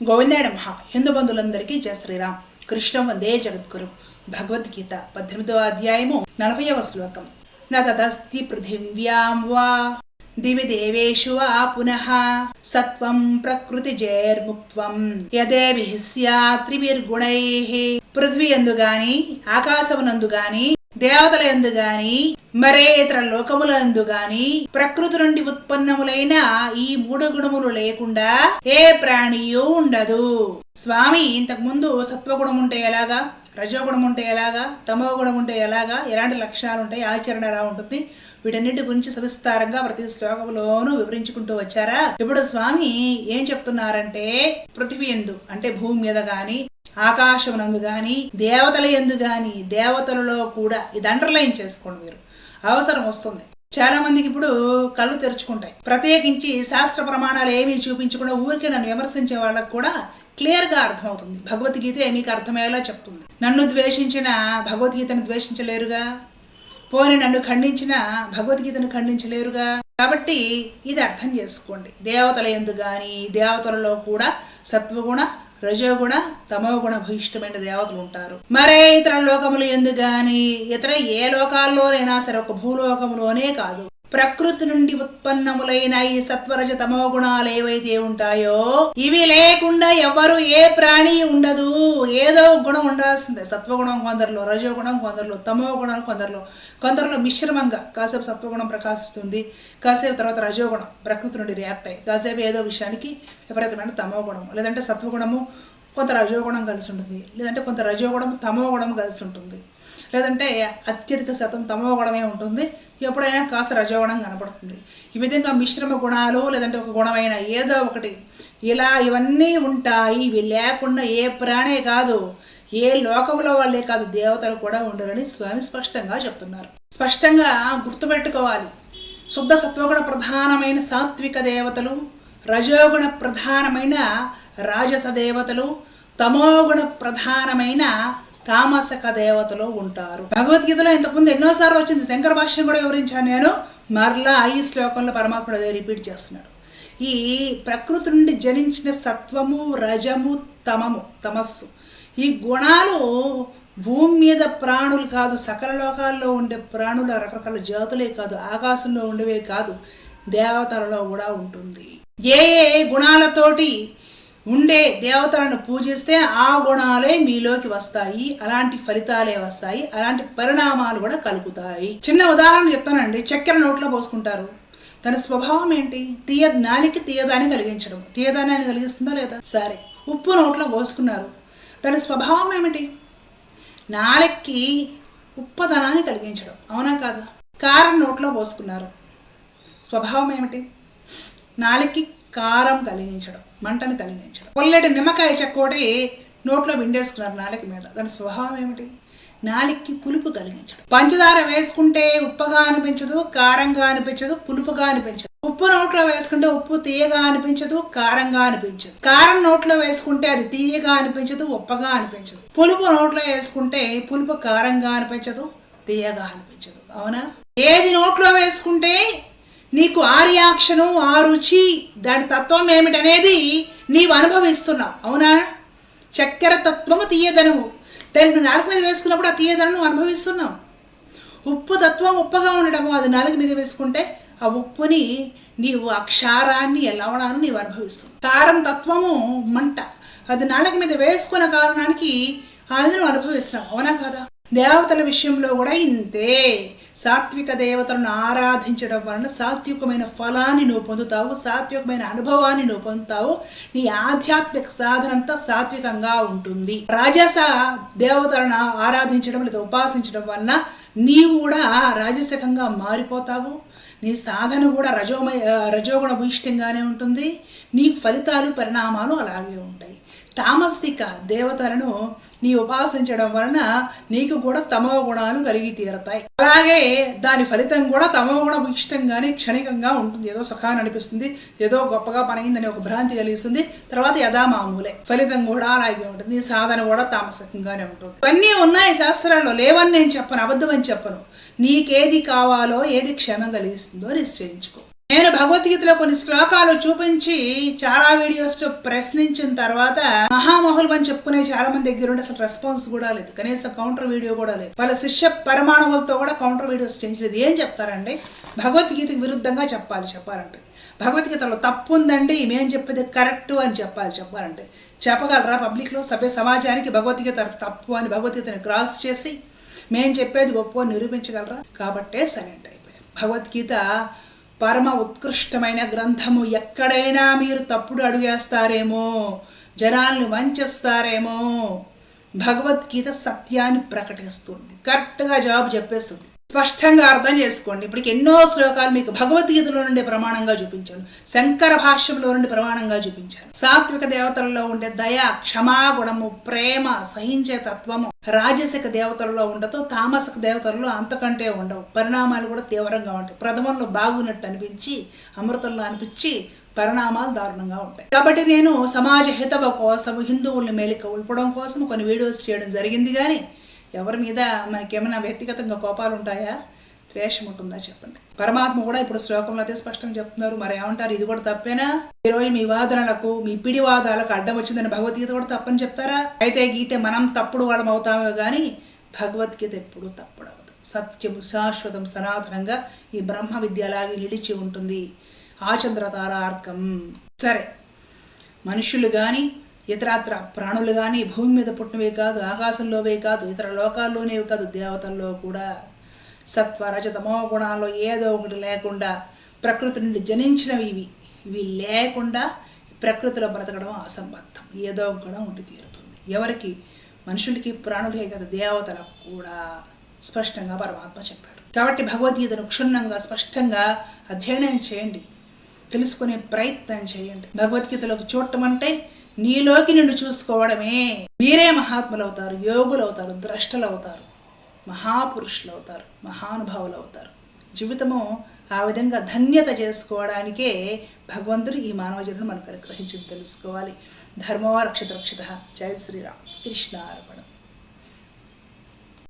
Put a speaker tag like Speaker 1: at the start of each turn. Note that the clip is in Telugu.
Speaker 1: గోవిందాయ నమ. హిందూ బంధువులందరికీ జయ శ్రీరామ్. కృష్ణ వందే జగద్గురు. భగవద్గీత పద్దెనిమిదవ అధ్యాయము నలభైవ శ్లోకం. నదస్తి పృథివ్యాం వా దివి దేవేషు వా పునః సత్వం ప్రకృతి జైర్ముక్త్వం యదేభిః స్యాత్ త్రిభిర్గుణైః పృథ్వీ ఎందు గాని ఆకాశమునందు గాని దేవతల ఎందు గాని మరే ఇతర లోకముల ఎందు గాని ప్రకృతి నుండి ఉత్పన్నములైన ఈ మూడు గుణములు లేకుండా ఏ ప్రాణియు ఉండదు. స్వామి ఇంతకు ముందు సత్వగుణం ఉంటే ఎలాగా? రజోగుణం ఉంటే ఎలాగా? తమో గుణం ఉంటే ఎలాగా? ఎలాంటి లక్షణాలు ఉంటాయి? ఆచరణ ఎలా ఉంటుంది? వీటన్నిటి గురించి సవిస్తారంగా ప్రతి శ్లోకంలోనూ వివరించుకుంటూ వచ్చారా? ఇప్పుడు స్వామి ఏం చెప్తున్నారంటే పృథివీ ఎందు అంటే భూమి మీద గాని ఆకాశమునందు గాని దేవతల ఎందు గాని దేవతలలో కూడా ఇది అండర్లైన్ చేసుకోండి మీరు. అవసరం వస్తుంది. చాలా మందికి ఇప్పుడు కళ్ళు తెరుచుకుంటాయి. ప్రత్యేకించి శాస్త్ర ప్రమాణాలు ఏమీ చూపించకుండా ఊరికే నన్ను విమర్శించే వాళ్ళకు కూడా క్లియర్గా అర్థమవుతుంది. భగవద్గీత మీకు అర్థమయ్యేలా చెప్తుంది. నన్ను ద్వేషించిన భగవద్గీతను ద్వేషించలేరుగా? పోని నన్ను ఖండించిన భగవద్గీతను ఖండించలేరుగా? కాబట్టి ఇది అర్థం చేసుకోండి. దేవతల ఎందు కానీ దేవతలలో కూడా సత్వగుణ రజోగుణ తమోగుణ భూయిష్టమైన దేవతలు ఉంటారు. మరే ఇతర లోకములు ఎందుకు గాని? ఇతర ఏ లోకాల్లోనైనా సరే ఒక భూలోకములోనే కాదు. ప్రకృతి నుండి ఉత్పన్నములైన ఈ సత్వరజ తమో గుణాలు ఏవైతే ఉంటాయో ఇవి లేకుండా ఎవరు ఏ ప్రాణి ఉండదు. ఏదో గుణం ఉండాల్సిందే. సత్వగుణం కొందరిలో రజోగుణం కొందరిలో తమో గుణం కొందరిలో. కొందరిలో మిశ్రమంగా కాసేపు సత్వగుణం ప్రకాశిస్తుంది కాసేపు తర్వాత రజోగుణం ప్రకృతి నుండి రియాక్ట్ అయ్యి కాసేపు ఏదో విషయానికి విపరీతమైన తమో గుణం లేదంటే సత్వగుణము కొంత రజోగుణం కలిసి ఉంటుంది లేదంటే కొంత రజోగుణం తమో గుణం కలిసి ఉంటుంది. లేదంటే అత్యధిక శాతం తమో గుణమే ఉంటుంది. ఎప్పుడైనా కాస్త రజోగుణం కనపడుతుంది. ఈ విధంగా మిశ్రమ గుణాలు లేదంటే ఒక గుణమైన ఏదో ఒకటి. ఇలా ఇవన్నీ ఉంటాయి. ఇవి లేకుండా ఏ ప్రాణే కాదు. ఏ లోకంలో వాళ్ళే కాదు. దేవతలు కూడా ఉండరని స్వామి స్పష్టంగా చెప్తున్నారు. స్పష్టంగా గుర్తుపెట్టుకోవాలి. శుద్ధ సత్వగుణ ప్రధానమైన సాత్విక దేవతలు రజోగుణ ప్రధానమైన రాజస దేవతలు తమోగుణ ప్రధానమైన తామసక దేవతలు ఉంటారు. భగవద్గీతలో ఇంతకుముందు ఎన్నోసార్లు వచ్చింది. శంకర భాష్యం కూడా వివరించాను నేను. మరలా ఈ శ్లోకంలో పరమాత్ముడు అదే రిపీట్ చేస్తున్నాడు. ఈ ప్రకృతి నుండి జనించిన సత్వము రజము తమము తమస్సు. ఈ గుణాలు భూమి మీద ప్రాణులు కాదు సకల లోకాల్లో ఉండే ప్రాణుల రకరకాల జాతులే కాదు ఆకాశంలో ఉండేవే కాదు దేవతలలో కూడా ఉంటుంది. ఏ ఏ గుణాలతోటి ఉండే దేవతలను పూజిస్తే ఆ గుణాలే మీలోకి వస్తాయి అలాంటి ఫలితాలే వస్తాయి అలాంటి పరిణామాలు కూడా కలుగుతాయి. చిన్న ఉదాహరణ చెప్తానండి. చక్కెర నోట్లో పోసుకుంటారు. తన స్వభావం ఏంటి? తీయ నాలికి తీయదాన్ని కలిగించడం. తీయదానాన్ని కలిగిస్తుందా లేదా? సరే. ఉప్పు నోట్లో పోసుకున్నారు. తన స్వభావం ఏమిటి? నాలికి ఉప్పదనాన్ని కలిగించడం. అవునా కాదా? కారం నోట్లో పోసుకున్నారు. స్వభావం ఏమిటి? నాలికి కారం కలిగించడం మంటను కలిగించడం. పొల్లటి నిమ్మకాయ చెక్కోటి నోట్లో విండేసుకున్నారు నాలిక మీద. దాని స్వభావం ఏమిటి? నాలికి పులుపు కలిగించడం. పంచదార వేసుకుంటే ఉప్పగా అనిపించదు కారంగా అనిపించదు పులుపుగా అనిపించదు. ఉప్పు నోట్లో వేసుకుంటే ఉప్పు తీయగా అనిపించదు కారంగా అనిపించదు. కారం నోట్లో వేసుకుంటే అది తీయగా అనిపించదు ఉప్పగా అనిపించదు. పులుపు నోట్లో వేసుకుంటే పులుపు కారంగా అనిపించదు తీయగా అనిపించదు. అవునా? ఏది నోట్లో వేసుకుంటే నీకు ఆ రియాక్షను ఆ రుచి దాని తత్వం ఏమిటనేది నీవు అనుభవిస్తున్నావు. అవునా? చక్కెర తత్వము తీయదనము దాన్ని నాలుగు మీద వేసుకున్నప్పుడు ఆ తీయదనను అనుభవిస్తున్నావు. ఉప్పు తత్వం ఉప్పగా ఉండడము అది నాలుగు మీద వేసుకుంటే ఆ ఉప్పుని నీవు ఆ క్షారాన్ని లవణాన్ని నీవు అనుభవిస్తున్నావు. కారం తత్వము మంట. అది నాలుగు మీద వేసుకున్న కారణానికి అందును అనుభవిస్తున్నావు. అవునా కదా? దేవతల విషయంలో కూడా ఇంతే. సాత్విక దేవతలను ఆరాధించడం వలన సాత్వికమైన ఫలాన్ని నువ్వు పొందుతావు సాత్వికమైన అనుభవాన్ని నువ్వు పొందుతావు. నీ ఆధ్యాత్మిక సాధనంతా సాత్వికంగా ఉంటుంది. రాజస దేవతలను ఆరాధించడం లేదా ఉపాసించడం వలన నీవు కూడా రాజసికంగా మారిపోతావు. నీ సాధన కూడా రజోమయ రజోగుణ భూయిష్టంగానే ఉంటుంది. నీ ఫలితాలు పరిణామాలు అలాగే ఉంటాయి. తామసిక దేవతలను నీ ఉపాసించడం వలన నీకు కూడా తమో గుణాలు కలిగి తీరతాయి. అలాగే దాని ఫలితం కూడా తమో గుణ ఇష్టంగానే క్షణికంగా ఉంటుంది. ఏదో సుఖాన్ని అనిపిస్తుంది ఏదో గొప్పగా పనైందని ఒక భ్రాంతి కలిగిస్తుంది. తర్వాత యథామామూలే ఫలితం కూడా అలాగే ఉంటుంది. నీ సాధన కూడా తామసికంగానే ఉంటుంది. ఇవన్నీ ఉన్నాయి శాస్త్రాల్లో. లేవని నేను చెప్పను అబద్ధం అని చెప్పను. నీకేది కావాలో ఏది క్షేమం కలిగిస్తుందో నిశ్చయించుకో. నేను భగవద్గీతలో కొన్ని శ్లోకాలు చూపించి చాలా వీడియోస్లో ప్రశ్నించిన తర్వాత మహామహులు అని చెప్పుకునే చాలా మంది దగ్గర ఉండి అసలు రెస్పాన్స్ కూడా లేదు. కనీసం కౌంటర్ వీడియో కూడా లేదు. వాళ్ళ శిష్య పరమాణువులతో కూడా కౌంటర్ వీడియోస్ చేయించలేదు. ఏం చెప్తారండి భగవద్గీతకు విరుద్ధంగా చెప్పాలి చెప్పాలంటే. భగవద్గీతలో తప్పు ఉందండి మేము చెప్పేది కరెక్ట్ అని చెప్పాలి చెప్పాలంటే. చెప్పగలరా పబ్లిక్లో సభ్య సమాజానికి భగవద్గీత తప్పు అని భగవద్గీతని క్రాస్ చేసి మేము చెప్పేది ఒప్పు అని నిరూపించగలరా? కాబట్టే సైలెంట్ అయిపోయారు. భగవద్గీత పరమ ఉత్కృష్టమైన గ్రంథము ఎక్కడైనా మీరు తప్పుడు అడుగేస్తారేమో జనాల్ని వంచేస్తారేమో. భగవద్గీత సత్యాన్ని ప్రకటిస్తుంది. కరెక్ట్గా జవాబు చెప్పేస్తుంది. స్పష్టంగా అర్థం చేసుకోండి. ఇప్పటికి ఎన్నో శ్లోకాలు మీకు భగవద్గీతలో నుండి ప్రమాణంగా చూపించాను. శంకర భాష్యంలో నుండి ప్రమాణంగా చూపించాను. సాత్విక దేవతలలో ఉండే దయ క్షమాగుణము ప్రేమ సహించే తత్వము రాజసిక దేవతలలో ఉండదు తామసిక దేవతలలో అంతకంటే ఉండవు. పరిణామాలు కూడా తీవ్రంగా ఉంటాయి. ప్రథమంలో బాగున్నట్టు అనిపించి అమృతంలో అనిపించి పరిణామాలు దారుణంగా ఉంటాయి. కాబట్టి నేను సమాజ హితవ కోసం హిందువుల్ని మేలిక ఉల్పడం కోసం కొన్ని వీడియోస్ చేయడం జరిగింది కానీ ఎవరి మీద మనకేమైనా వ్యక్తిగతంగా కోపాలు ఉంటాయా? ద్వేషం ఉంటుందా చెప్పండి. పరమాత్మ కూడా ఇప్పుడు శ్లోకంలో అయితే స్పష్టంగా చెప్తున్నారు. మరి ఏమంటారు? ఇది కూడా తప్పేనా? ఈరోజు మీ వాదనలకు మీ పిడి వాదాలకు అడ్డం వచ్చిందని భగవద్గీత కూడా తప్పని చెప్తారా? అయితే గీతే మనం తప్పుడు వాళ్ళం అవుతామే కానీ భగవద్గీత ఎప్పుడు తప్పుడు అవ్వదు సత్యము శాశ్వతం సనాతనంగా ఈ బ్రహ్మ విద్య అలాగే నిలిచి ఉంటుంది. ఆచంద్ర తారార్కం సరే. మనుషులు కానీ ఇతరత్ర ప్రాణులు కానీ భూమి మీద పుట్టినవే కాదు ఆకాశంలోవే కాదు ఇతర లోకాల్లోనేవి కాదు దేవతల్లో కూడా. సత్వ రజతమో గుణాల్లో ఏదో ఒకటి లేకుండా ప్రకృతి నుండి జనించినవి ఇవి. ఇవి లేకుండా ప్రకృతిలో బ్రతకడం అసంబద్ధం. ఏదో ఒక గుణం ఉండి తీరుతుంది. ఎవరికి? మనుషులకి ప్రాణులకే కాదు దేవతలకు కూడా. స్పష్టంగా పరమాత్మ చెప్పాడు. కాబట్టి భగవద్గీతను క్షుణ్ణంగా స్పష్టంగా అధ్యయనం చేయండి. తెలుసుకునే ప్రయత్నం చేయండి. భగవద్గీతలోకి చూడటం అంటే నీలోకి నిన్ను చూసుకోవడమే. మీరే మహాత్ములు అవుతారు యోగులు అవుతారు ద్రష్టలు అవుతారు మహాపురుషులు అవుతారు మహానుభావులు అవుతారు జీవితము ఆ విధంగా ధన్యత చేసుకోవడానికే భగవంతుడు ఈ మానవ జన్మను మనకు అనుగ్రహించింది తెలుసుకోవాలి. ధర్మో రక్షిత రక్షిత జయ శ్రీరామ్. కృష్ణ అర్పణం